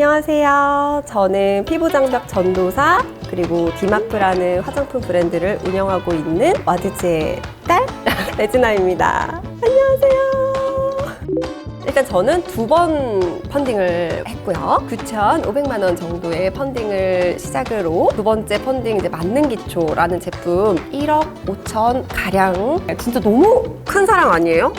안녕하세요. 저는 피부장벽 전도사 그리고 디마프라는 화장품 브랜드를 운영하고 있는 와드즈의 딸 레지나입니다. 안녕하세요. 일단 저는 두 번 펀딩을 했고요. 9,500만 원 정도의 펀딩을 시작으로 두 번째 펀딩 이제 만능 기초라는 제품 1억 5천 가량 진짜 너무 큰 사랑 아니에요?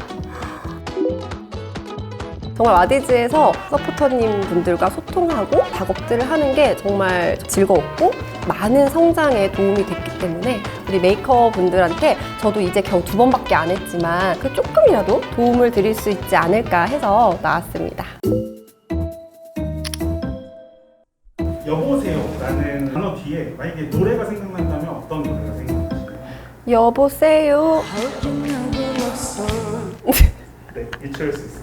정말 와디즈에서 서포터님 분들과 소통하고 작업들을 하는 게 정말 즐거웠고 많은 성장에 도움이 됐기 때문에 우리 메이커 분들한테 저도 이제 겨우 두 번밖에 안 했지만 그 조금이라도 도움을 드릴 수 있지 않을까 해서 나왔습니다. 여보세요라는 단어 뒤에 만약에 노래가 생각난다면 어떤 노래가 생각나시나요? 여보세요. 네, 유추할 수.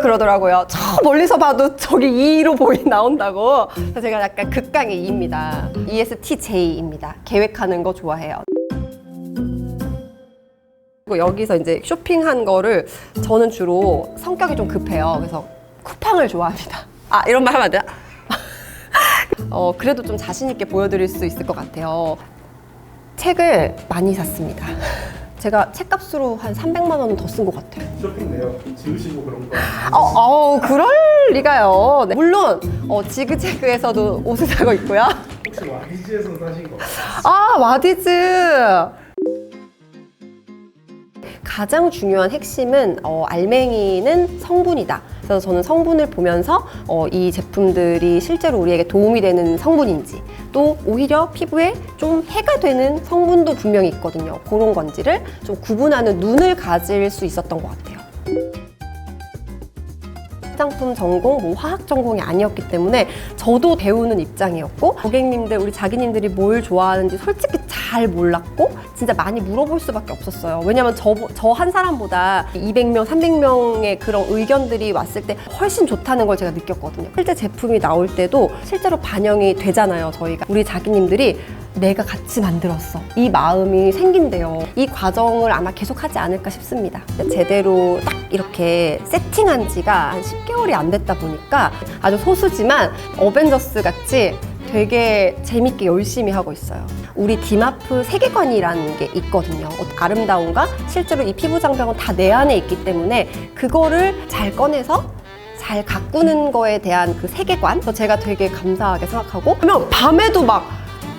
그러더라고요. 저 멀리서 봐도 저기 2로 보이 나온다고. 그래서 제가 약간 극강의 2입니다. E ESTJ입니다. 계획하는 거 좋아해요. 그리고 여기서 이제 쇼핑한 거를 저는 주로 성격이 좀 급해요. 그래서 쿠팡을 좋아합니다. 아, 이런 말 하면 안 되나? 어, 그래도 좀 자신있게 보여드릴 수 있을 것 같아요. 책을 많이 샀습니다. 제가 책값으로 한 300만 원은 더 쓴 것 같아요. 쇼핑 내역 지우시고 그런 거 어, 어, 그럴 리가요. 네. 물론 어, 지그재그에서도 옷을 사고 있고요. 혹시 와이즈에서 사신 거 아, 와디즈. 가장 중요한 핵심은 어, 알맹이는 성분이다. 그래서 저는 성분을 보면서 어, 이 제품들이 실제로 우리에게 도움이 되는 성분인지 또 오히려 피부에 좀 해가 되는 성분도 분명히 있거든요. 그런 건지를 좀 구분하는 눈을 가질 수 있었던 것 같아요. 화장품 전공, 뭐 화학 전공이 아니었기 때문에 저도 배우는 입장이었고 고객님들, 우리 자기님들이 뭘 좋아하는지 솔직히 잘 몰랐고 진짜 많이 물어볼 수밖에 없었어요. 왜냐면 저한 사람보다 200명, 300명의 그런 의견들이 왔을 때 훨씬 좋다는 걸 제가 느꼈거든요. 실제 제품이 나올 때도 실제로 반영이 되잖아요. 저희가 우리 자기님들이 내가 같이 만들었어. 이 마음이 생긴대요. 이 과정을 아마 계속 하지 않을까 싶습니다. 제대로 딱 이렇게 세팅한 지가 한 10개월이 안 됐다 보니까 아주 소수지만 어벤져스 같이 되게 재밌게 열심히 하고 있어요. 우리 디마프 세계관이라는 게 있거든요. 어, 아름다움과 실제로 이 피부 장벽은 다 내 안에 있기 때문에 그거를 잘 꺼내서 잘 가꾸는 거에 대한 그 세계관, 제가 되게 감사하게 생각하고 그러면 밤에도 막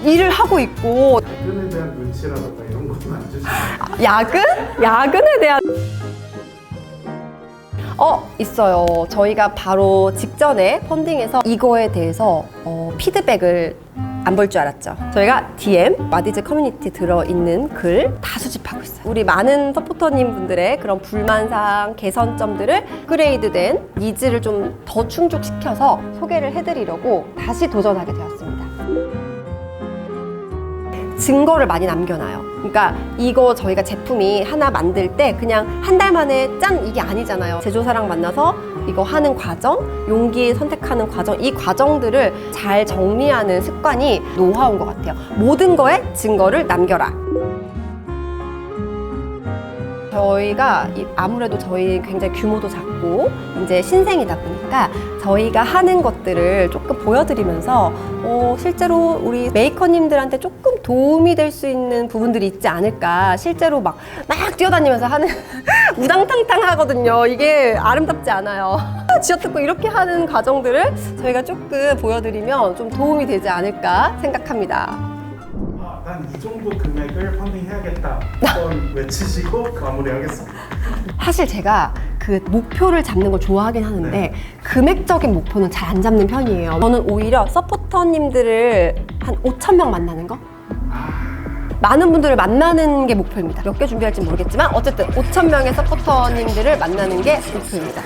일을 하고 있고 야근에 대한 눈치라던가 이런 것도 안 주시나요? 야근? 야근에 대한 어 있어요. 저희가 바로 직전에 펀딩에서 이거에 대해서 어, 피드백을 안 볼 줄 알았죠. 저희가 DM 와디즈 커뮤니티 들어 있는 글 다 수집하고 있어요. 우리 많은 서포터님 분들의 그런 불만사항, 개선점들을 업그레이드된 니즈를 좀 더 충족시켜서 소개를 해드리려고 다시 도전하게 되었습니다. 증거를 많이 남겨놔요. 그러니까 이거 저희가 제품이 하나 만들 때 그냥 한 달 만에 짠 이게 아니잖아요. 제조사랑 만나서 이거 하는 과정, 용기 선택하는 과정, 이 과정들을 잘 정리하는 습관이 노하우인 것 같아요. 모든 거에 증거를 남겨라. 저희가 이- 아무래도 저희 굉장히 규모도 작고 이제 신생이다 보니까 저희가 하는 것들을 조금 보여드리면서 어, 실제로 우리 메이커님들한테 조금 도움이 될 수 있는 부분들이 있지 않을까 실제로 막, 막 뛰어다니면서 하는 우당탕탕 하거든요 이게 아름답지 않아요 쥐어뜯고 이렇게 하는 과정들을 저희가 조금 보여드리면 좀 도움이 되지 않을까 생각합니다 아, 난이 정도 금액을 펀딩해야겠다 한번 외치시고 마무리하겠습니다. 사실 제가 그 목표를 잡는 걸 좋아하긴 하는데 네. 금액적인 목표는 잘 안 잡는 편이에요. 저는 오히려 서포터님들을 한 5천 명 만나는 거? 많은 분들을 만나는 게 목표입니다. 몇 개 준비할지 모르겠지만 어쨌든 5천 명의 서포터님들을 만나는 게 목표입니다.